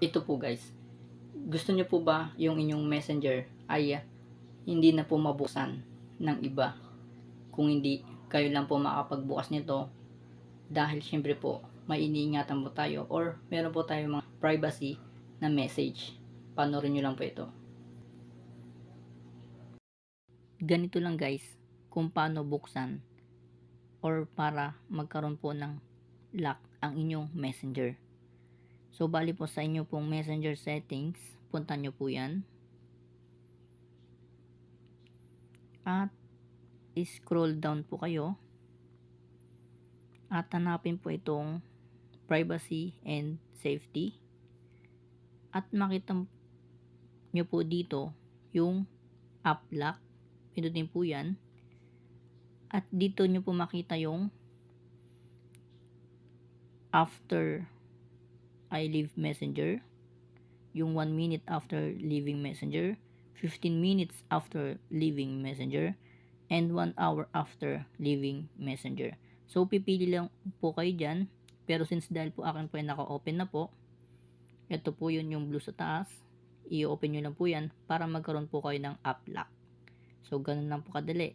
ito po guys. Gusto nyo po ba yung inyong messenger ay ah, hindi na po mabuksan ng iba? Kung hindi, kayo lang po makapagbukas nito dahil syempre po may iniingatan po tayo or meron po tayo mga privacy na message. Panoorin nyo lang po ito. Ganito lang guys kung paano buksan or para magkaroon po ng lock ang inyong messenger. So, bali po sa inyo pong messenger settings, punta nyo po yan. At, scroll down po kayo. At hanapin po itong privacy and safety. At makita nyo po dito yung app lock. Pindutin po yan. At dito nyo po makita yung after I leave messenger, yung 1 minute after leaving messenger, 15 minutes after leaving messenger, and 1 hour after leaving messenger. So, pipili lang po kayo dyan. Pero since dahil po akin po ay naka-open na po, ito po yun yung blue sa taas. I-open nyo lang po yan para magkaroon po kayo ng app lock. So, ganun lang po kadali.